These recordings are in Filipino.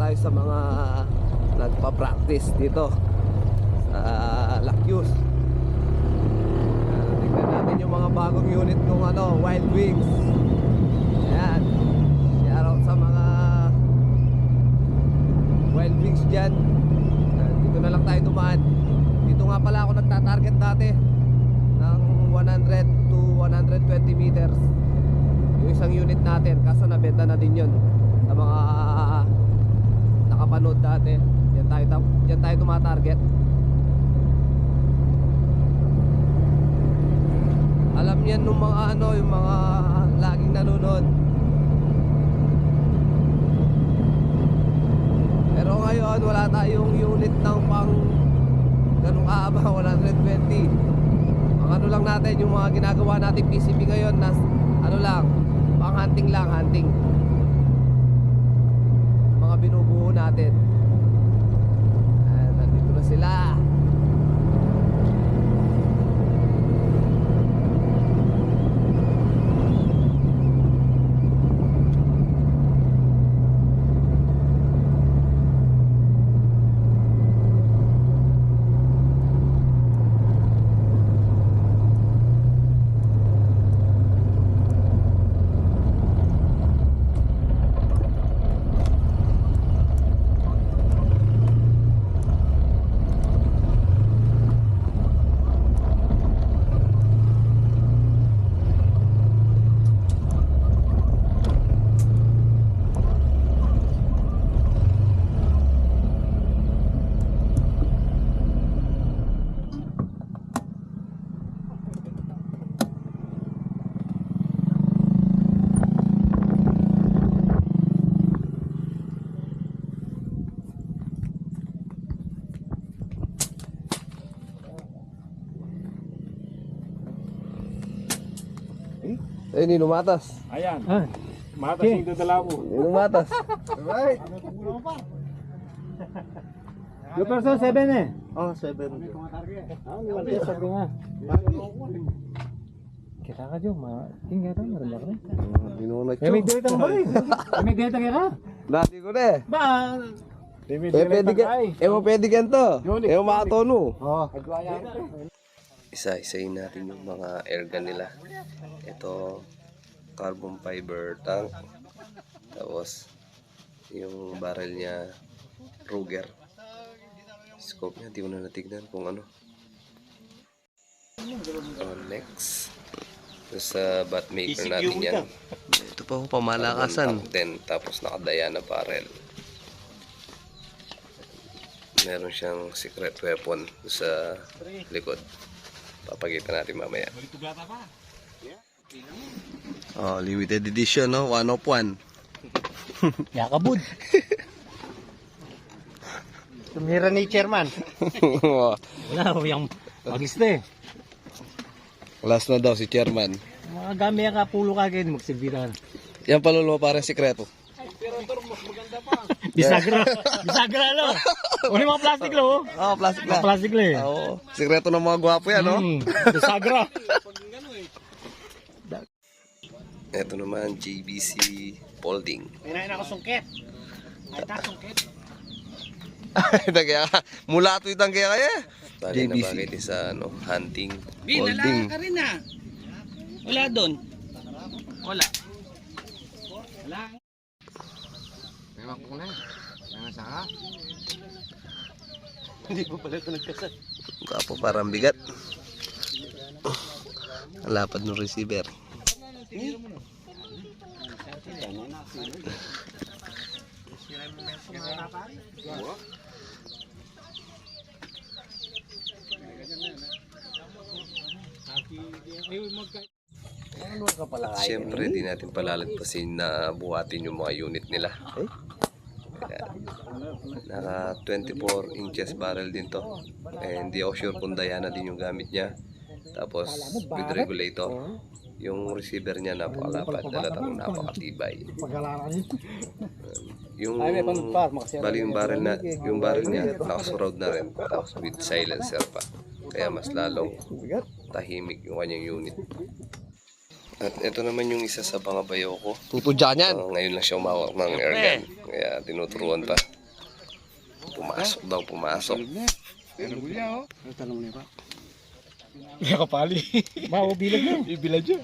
Tayo sa mga nagpa-practice dito sa Lakyus. Uh, tingnan natin yung mga bagong unit ng ano, Wild Wings. Ayan. Shoutout sa mga Wild Wings dyan. Uh, dito na lang tayo dumaan. Dito nga pala ako nagta-target dati ng 100 to 120 meters yung isang unit natin kaso nabenta na din yun sa mga nakapanood dati. Yan tayo, yan tayo tumatarget. Alam niyan nung mga ano yung mga laging nanonood. Pero ngayon wala tayong unit ng pang ganung kaaba 120 ang ano lang natin yung mga ginagawa natin PCB ngayon nas ano lang pang hunting lang hunting binubuo natin. Ayan, nandito na sila eh ninumatas Ayan. Ah, Matas yung dadala mo. ninumatas yung person 7 eh. Oh, seven. Ah, yung sabi nga. Kita ka Jo, ma. Tingnan ka, meron ka rin. binunod Eh, may data ka ba? Eh, may data ka ka? dati ko na eh Ba? eh pwede ka eh mo pwede ganito eh mo makatono Oh. isa-isayin natin yung mga airgun nila. Ito, carbon fiber tank. Tapos, yung barrel niya, Ruger. Scope niya, di ko na natignan kung ano. Oh, next. Ito sa bat maker natin yan. Ito pa ho, pamalakasan. 10, tapos nakadaya na barrel. Meron siyang secret weapon sa likod. Papakita natin mamaya. Oh, limited edition, no? One of one. Yakabud. Tumira ni chairman. Wala, yung magiste. Last na daw si chairman. Mga gamit ang kapulo ka kayo, magsilbiran. Yan palulo parang sikreto. Bisagra. Bisagra, lo. Uli mga plastic, lo. Oh, plastic Mga plastic, lo eh. Oo. Sikreto ng mga gwapo yan, no? Hmm, Bisagra. Ito naman, JBC Folding. Inain ako sungkit. Ay, ta sungkit. Ito kaya, mula ito itang kaya kaya. Bagay na JBC. bagay din sa ano, hunting, Bin, folding. nalaka ka rin ah. Wala doon. Wala. Wala. Ewan ko na. Nangasa ka? Gwapo, parang bigat. Ang lapad ng receiver. Siyempre, di natin palalagpasin na buhatin yung mga unit nila. Kaya, naka 24 inches barrel din to. And hindi ako sure kung Diana din yung gamit niya. Tapos, with regulator. Yung receiver niya napakalapad. Dalatang napakatibay. Yung bali yung barrel na yung barrel niya nakasurround na rin tapos with silencer pa. Kaya mas lalong tahimik yung kanyang unit. At ito naman yung isa sa mga bayo ko. Tutudyan yan. Uh, ngayon lang siya umawak ng airgun. Kaya tinuturuan pa. Pumasok daw, pumasok. Kaya kapali. Bawo bilag mo. Ibilag yun.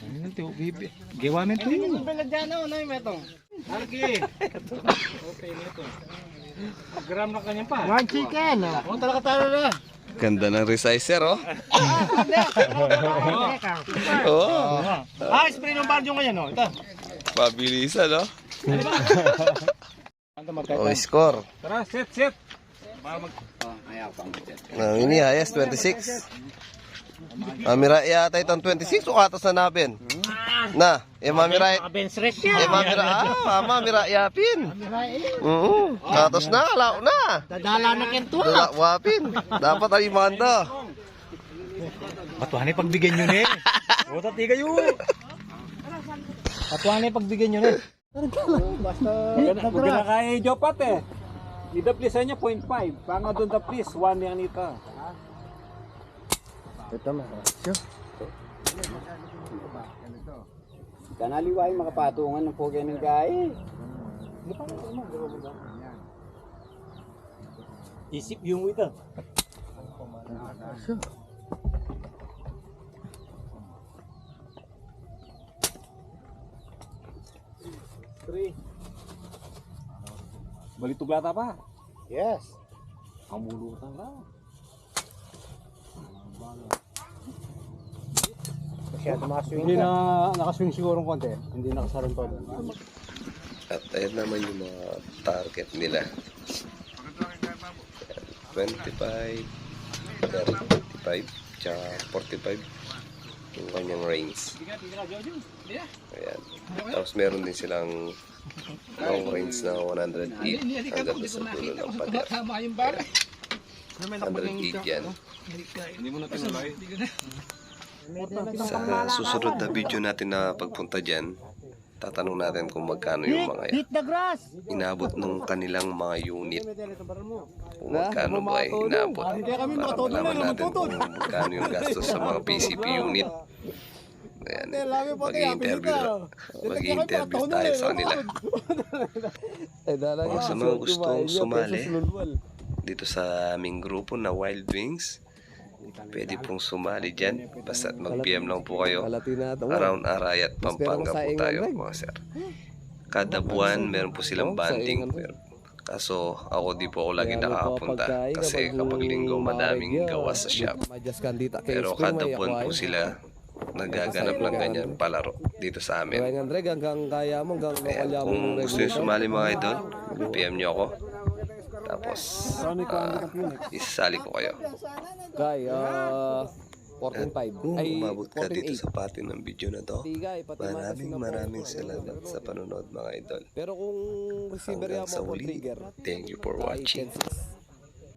Ano nang tiyo, bibi. Gawa men to yun. Beladyana, ano yung metong? Arki. Okay, nito. Gram na kanya pa. One chicken. Oh, talaga talo na. Ganda ng resizer, oh. Oo. Ah, spray ng baryo ngayon, no? Ito. Pabilisan, no? Ano magkaya? Oh, score. Tara, set, set. Ang ini hayas 26. Mamira yata itong 26 o katos na nabin. Na, eh mamira eh mamira ah, mamira yapin. Oo, katos na, lao na. Dadala na kento. Dala wapin. Dapat ay manda. Patuhan pagbigyan nyo ni. O, tati kayo. Patuhan pagbigyan nyo ni. Huwag na kay Jopat eh. Ida please niya 0.5. Panga doon da please 1 yang nita. Kanaliway mga patungan ng pugay ng gay. Isip yung ito. Three. Balitog lata pa. Yes. Kamulutan na. Masyado makaswing Hindi ka. na nakaswing siguro ng konti. Hindi nakasaron pa. At ayun naman yung mga target nila. 25, 35, tsaka 45 yung kanyang range. Ayan. Tapos meron din silang long range na 108 hanggang sa dulo ng pader. 108 yan. Sa susunod na video natin na pagpunta dyan, tatanong natin kung magkano yung mga yan. Hit the grass. inabot nung kanilang mga unit. Kung magkano ba ay inabot. Para malaman natin kung magkano yung gastos sa mga PCP unit. Ayan, mag-i-interview mag-i-interview tayo sa kanila. O, sa mga gustong sumali. Dito sa aming grupo na Wild Wings, pwede pong sumali dyan. Basta mag-PM lang po kayo. Around Arayat, Pampanga po tayo mga sir. Kada buwan, meron po silang banding. Pero, kaso ako di po ako lagi nakakapunta. kasi kapag linggo madaming gawa sa shop. Pero kada buwan po sila nagaganap ng ganyan palaro dito sa amin. Andre, hanggang kaya mo, hanggang makalya mo kung ng gusto nyo sumali mga idol, PM nyo ako. Tapos, ah, isasali ko kayo. Kay, ah, 14.5. Kung Ay, umabot ka dito 14.8. sa pati ng video na to, maraming maraming salamat sa panonood mga idol. Pero kung receiver Hanggang yan sa mo, uli, trigger. thank you for watching. 10.6.